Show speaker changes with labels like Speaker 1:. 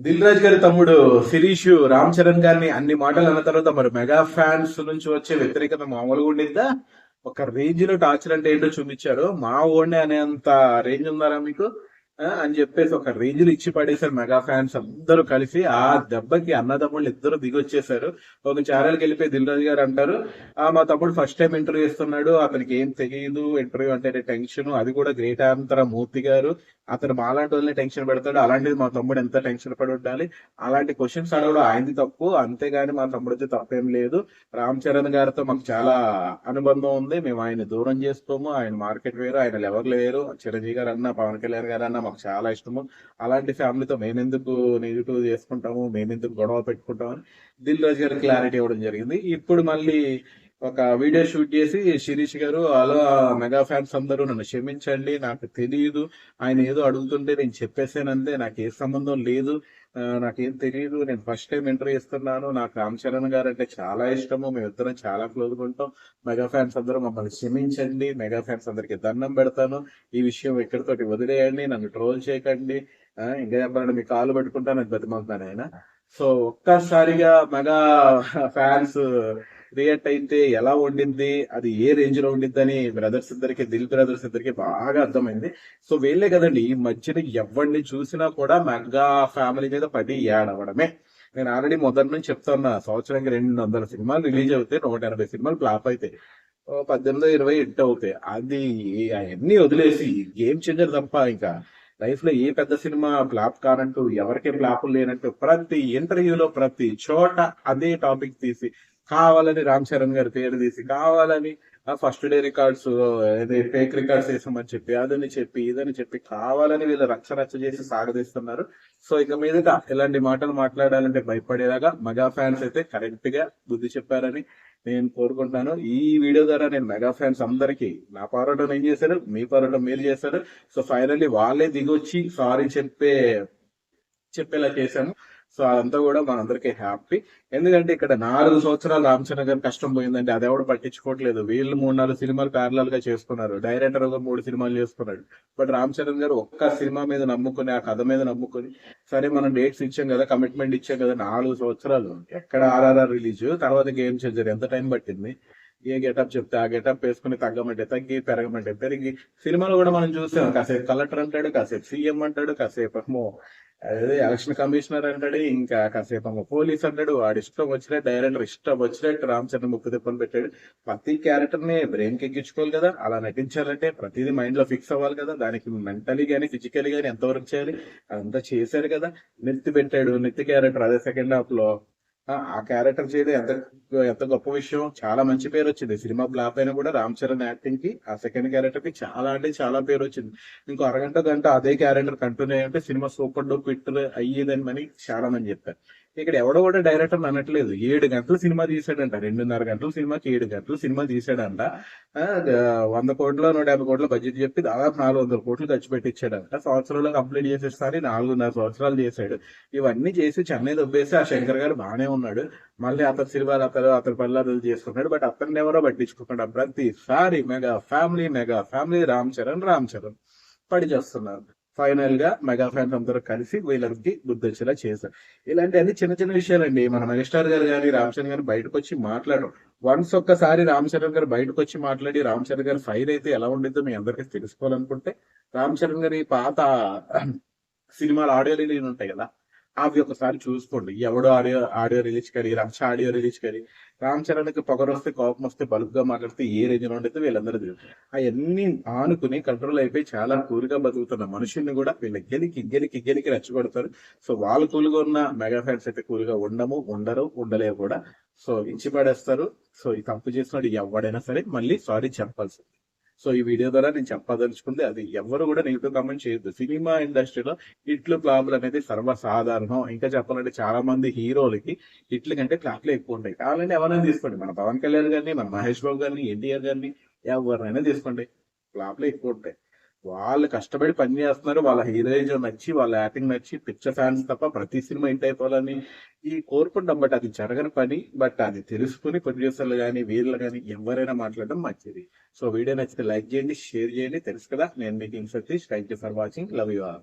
Speaker 1: దిల్ రాజ్ గారి తమ్ముడు శిరీష్ రామ్ చరణ్ గారిని అన్ని మాటలు అన్న తర్వాత మరి మెగా ఫ్యాన్స్ నుంచి వచ్చే వ్యతిరేకత మామూలుగా ఉండిందా? ఒక రేంజ్లో టార్చర్ అంటే ఏంటో చూపించారు మా ఓన్నే అనేంత రేంజ్ ఉందారా మీకు? అని చెప్పేసి ఒక రేంజ్లో ఇచ్చి పడేశారు మెగా ఫ్యాన్స్ అందరూ కలిసి. ఆ దెబ్బకి అన్నదమ్ముళ్ళు ఇద్దరు దిగొచ్చేసారు ఒక ఛానల్కి వెళ్ళిపోయి దిల్ రాజు గారు అంటారు ఆ మా తమ్ముడు ఫస్ట్ టైం ఇంటర్వ్యూ ఇస్తున్నాడు అతనికి ఏం తెలియదు ఇంటర్వ్యూ అంటే టెన్షన్ అది కూడా గ్రేట్ అంతర మూర్తి గారు. అతను మాలాంటి వాళ్ళని టెన్షన్ పెడతాడు. అలాంటిది మా తమ్ముడు ఎంత టెన్షన్ పడి ఉండాలి? అలాంటి క్వశ్చన్స్ అడగడం ఆయనది తప్పు. అంతేగాని మా తమ్ముడితే తప్పేం లేదు. రామ్ చరణ్ గారితో మాకు చాలా అనుబంధం ఉంది. మేము ఆయన దూరం చేసుకోము ఆయన మార్కెట్ వేరు. ఆయన లెవెల్ వేరు చిరంజీవి గారు అన్న పవన్ కళ్యాణ్ గారు అన్న మాకు చాలా ఇష్టము. అలాంటి ఫ్యామిలీతో మేమెందుకు నెగిటివ్ చేసుకుంటాము మేమెందుకు గొడవ పెట్టుకుంటాము అని దిల్ రాజు గారు క్లారిటీ ఇవ్వడం జరిగింది. ఇప్పుడు మళ్ళీ ఒక వీడియో షూట్ చేసి శిరీష్ గారు అలా మెగా ఫ్యాన్స్ అందరూ నన్ను క్షమించండి నాకు తెలియదు. ఆయన ఏదో అడుగుతుంటే నేను చెప్పేసానంతే నాకు ఏ సంబంధం లేదు. నాకేం తెలియదు. నేను ఫస్ట్ టైం ఇంటర్వ్యూ ఇస్తున్నాను నాకు రామ్ చరణ్ గారు అంటే చాలా ఇష్టము. మేమిద్దరం చాలా క్లోజ్ ఉంటాం. మెగా ఫ్యాన్స్ అందరూ మమ్మల్ని క్షమించండి. మెగా ఫ్యాన్స్ అందరికి దండం పెడతాను. ఈ విషయం ఎక్కడితోటి వదిలేయండి. నన్ను ట్రోల్ చేయకండి. ఇంకా చెప్పాలంటే మీ కాలు పట్టుకుంటాను అని ఆయన? సో ఒక్కసారిగా మెగా ఫ్యాన్స్ క్రియేట్ అయితే ఎలా ఉండింది? అది ఏ రేంజ్లో ఉండింది అని బ్రదర్స్ ఇద్దరికి దిల్ బ్రదర్స్ ఇద్దరికి బాగా అర్థమైంది. సో వీళ్ళే కదండి ఈ మధ్యన ఎవరిని చూసినా కూడా మెగా ఫ్యామిలీ మీద పడి అవ్వడమే నేను ఆల్రెడీ మొదటి నుంచి చెప్తున్నా సంవత్సరానికి రెండు వందల సినిమాలు రిలీజ్ అవుతాయి నూట ఎనభై సినిమాలు ఫ్లాప్ అవుతాయి. ఓ పద్దెనిమిది ఇరవై హిట్ అవుతాయి. అది అవన్నీ వదిలేసి గేమ్ చేంజర్ తప్ప ఇంకా లైఫ్లో ఏ పెద్ద సినిమా ఫ్లాప్ కానంటూ ఎవరికి ఫ్లాప్ లేనట్టు ప్రతి ఇంటర్వ్యూలో ప్రతి చోట అదే టాపిక్ తీసి కావాలని రామ్ చరణ్ గారి పేరు తీసి కావాలని first day records fake records వేసామని చెప్పి అదని చెప్పి ఇదని చెప్పి కావాలని వీళ్ళు రక్ష రచ్చ చేసి సాగదీస్తున్నారు. సో ఇక మీదట ఇలాంటి మాటలు మాట్లాడాలంటే భయపడేలాగా మెగా ఫ్యాన్స్ అయితే కరెక్ట్గా బుద్ధి చెప్పారని నేను కోరుకుంటున్నాను. ఈ వీడియో ద్వారా నేను మెగా ఫ్యాన్స్ అందరికీ నా పోరాటం ఏం చేశారు మీ పోరాటం మీరు చేశారు. సో ఫైనల్లీ వాళ్ళే దిగొచ్చి సారీ చెప్పే చెప్పేలా చేశాము సో అదంతా కూడా మనందరికీ హ్యాపీ. ఎందుకంటే ఇక్కడ నాలుగు సంవత్సరాలు రామచంద్ర గారు కష్టం పోయిందంటే అది ఎవడు పట్టించుకోవట్లేదు. వీళ్ళు మూడు నాలుగు సినిమాలు ప్యారలల్గా చేసుకున్నారు. డైరెక్టర్ ఒక మూడు సినిమాలు చేసుకున్నాడు. బట్ రామ్ చరణ్ గారు ఒక్క సినిమా మీద నమ్ముకుని ఆ కథ మీద నమ్ముకుని సరే మనం డేట్స్ ఇచ్చాం కదా కమిట్మెంట్ ఇచ్చాం కదా నాలుగు సంవత్సరాలు ఎక్కడ ఆర్ఆర్ఆర్ రిలీజ్ తర్వాత గేమ్ చేంజర్ ఎంత టైం పట్టింది? ఏ గెటప్ చెప్తే ఆ గెటప్ వేసుకుని తగ్గమంటే తగ్గి పెరగమంటే పెరిగి. సినిమాలో కూడా మనం చూసాం. కాసేపు కలెక్టర్ అంటాడు కాసేపు సీఎం అంటాడు కాసేపు ఏమో అదే ఎలక్షన్ కమిషనర్ అంటాడు ఇంకా కాసేపు ఏమో పోలీస్ అంటాడు. వాడు ఇష్టం వచ్చినట్టు డైరెక్టర్ ఇష్టం వచ్చినట్టు రామ్ చరణ్ ముక్కు తిప్పని పెట్టాడు. ప్రతి క్యారెక్టర్ని బ్రెయిన్కి ఎక్కించుకోవాలి కదా. అలా నటించాలంటే ప్రతిదీ మైండ్లో ఫిక్స్ అవ్వాలి కదా. దానికి మెంటలీ గానీ ఫిజికల్ గానీ ఎంతవరకు చేయాలి అదంతా చేశారు కదా. నెత్తి పెట్టాడు నెత్తి క్యారెక్టర్ అదే సెకండ్ హాఫ్లో ఆ క్యారెక్టర్ చేయడం ఎంత ఎంత గొప్ప విషయం. చాలా మంచి పేరు వచ్చింది సినిమా బ్లాప్ అయినా కూడా రామ్ చరణ్ యాక్టింగ్కి ఆ సెకండ్ క్యారెక్టర్కి చాలా అంటే చాలా పేరు వచ్చింది ఇంకో అరగంట గంట అదే క్యారెక్టర్ కంటిన్యూ అంటే సినిమా సూపర్ డూప్ హిట్ అయ్యేదని అని చాలా మంది చెప్పారు. ఇక్కడ ఎవడో కూడా డైరెక్టర్ అనట్లేదు. ఏడు గంటలు సినిమా తీసాడంట రెండున్నర గంటల సినిమాకి ఏడు గంటలు సినిమా తీసాడంట ఆ, వంద కోట్ల నూట యాభై కోట్ల బడ్జెట్ చెప్పి దాదాపు నాలుగు వందల కోట్లు ఖర్చు పెట్టించాడంట సంవత్సరంలో కంప్లీట్ చేసేసారి నాలుగున్నర సంవత్సరాలు చేశాడు. ఇవన్నీ చేసి చెన్నై దొబ్బేసి ఆ శంకర్ గారు బాగానే ఉన్నాడు మళ్ళీ అతని సినిమాలు అతను అతని పనులు చేసుకున్నాడు బట్ అతన్ని ఎవరో పట్టించుకున్నాడు ప్రతిసారి mega family mega family Ram Charan Ram Charan పడి చేస్తున్నారు. ఫైనల్గా మెగా ఫ్యాన్స్ అందరూ కలిసి వీళ్ళకి గుర్తొచ్చేలా చేశారు. ఇలాంటి అన్ని చిన్న చిన్న విషయాలండి. మన మెగాస్టార్ గారు కానీ రామ్ చరణ్ గారు బయటకు వచ్చి మాట్లాడడం. వన్స్ ఒక్కసారి రామ్ చరణ్ గారు బయటకు వచ్చి మాట్లాడి రామ్ చరణ్ గారు ఫైర్ అయితే ఎలా ఉండిద్దో మీ అందరికీ తెలుసుకోవాలనుకుంటే రామ్ చరణ్ గారి పాత సినిమాలు ఆడియో రిలీజ్ ఉంటాయి కదా అవి ఒకసారి చూసుకోండి. ఎవడో ఆడియో ఆడియో రిలీజ్ కరి రక్ష ఆడియో రిలీజ్ కరి రామ్ చరణ్కి పొగరొస్తే పొగరు వస్తే కోపం వస్తే బలుపుగా మాట్లాడితే ఏ రేంజ్లో ఉండేది వీళ్ళందరూ తెలుసు. అవన్నీ ఆనుకుని కంట్రోల్ అయిపోయి చాలా కూల్గా బతుకుతున్న మనుషుల్ని కూడా వీళ్ళు గెలికి గెలికి గెలికి రెచ్చగొడతారు. సో వాళ్ళు కూలుగా ఉన్న మెగా ఫ్యాన్స్ అయితే కూల్గా ఉండము ఉండరు ఉండలేవు కూడా. సో ఇచ్చి పడేస్తారు. సో ఈ తప్పు చేసినాడు ఎవడైనా సరే మళ్ళీ సారీ చెప్పాల్సింది. సో ఈ వీడియో ద్వారా నేను చెప్పదలుచుకుంది అది ఎవరు కూడా నెగిటివ్ కామెంట్ చేయొద్దు. సినిమా ఇండస్ట్రీలో ఇట్లు క్లాపులు అనేది సర్వసాధారణం. ఇంకా చెప్పాలంటే చాలా మంది హీరోలకి ఇట్ల కంటే క్లాప్లు ఎక్కువ ఉంటాయి. కావాలంటే ఎవరైనా తీసుకోండి. మన పవన్ కళ్యాణ్ గారిని మన మహేష్ బాబు గారిని ఎన్టీఆర్ గారిని ఎవరినైనా తీసుకోండి. ఫ్లాప్లు ఎక్కువ ఉంటాయి. వాళ్ళు కష్టపడి పని చేస్తున్నారు వాళ్ళ హీరోయిజం నచ్చి వాళ్ళ యాక్టింగ్ నచ్చి పిక్చర్ ఫ్యాన్స్ తప్ప ప్రతి సినిమా ఇంటి అయిపోవాలని ఈ కోరుకుంటాం. బట్ అది జరగని పని బట్ అది తెలుసుకుని ప్రొడ్యూసర్లు కానీ వీళ్ళు కానీ ఎవరైనా మాట్లాడడం మంచిది. సో వీడియో నచ్చితే లైక్ చేయండి షేర్ చేయండి. తెలుసు కదా నేను మీకు Satish. Thank you for watching. Love you all.